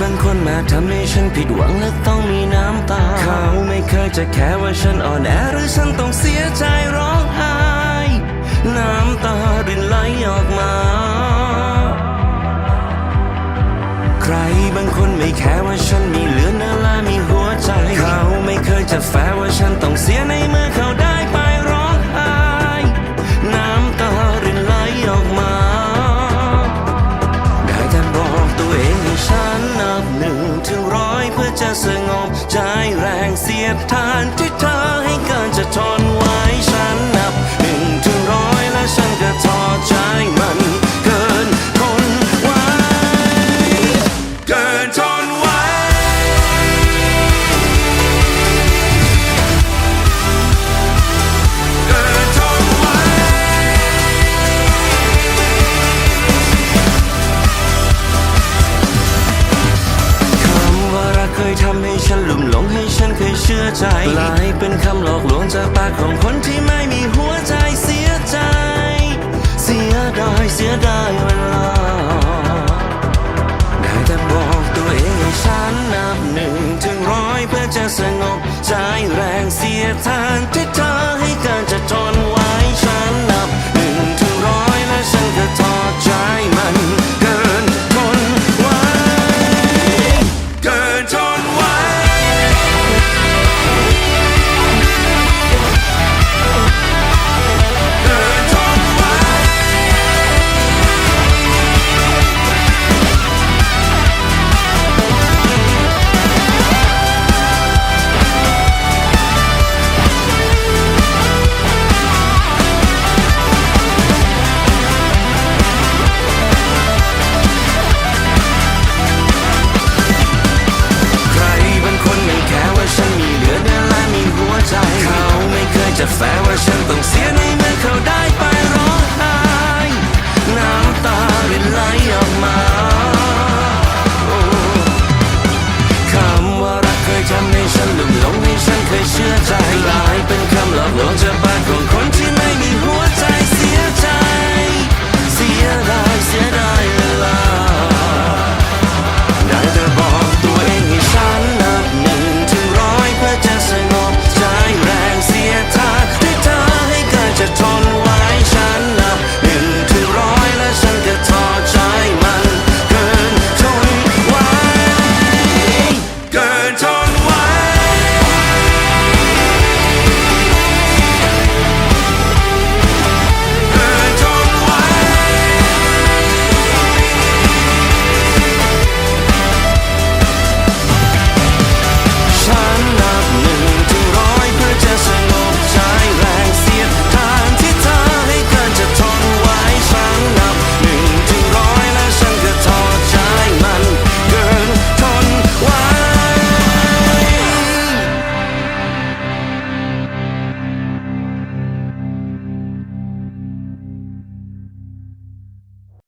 บางคนมาทำให้ฉันผิดหวังและต้องมีน้ำตา เขาไม่เคยจะแค่ว่าฉันอ่อนแอหรือฉันต้องเสียใจร้องไห้ น้ำตารินไหลออกมา ใครบางคนไม่แค่ว่าฉันมีเหลือเนื้อและมีหัวใจ เขาไม่เคยจะแฝงว่าฉันต้องเสียใน ร้อยเพื่อจะสงบใจแรงเสียดทานที่เธอให้เกินจะทนไว้ฉัน คำหลอกลวงจากปากของคนที่ไม่มีหัวใจเสียใจ เสียดายเสียดายเวลาได้แต่บอกตัวเองให้ฉันนับหนึ่งถึงร้อยเพื่อจะสงบใจแรงเสียทานที่เธอให้ Onde a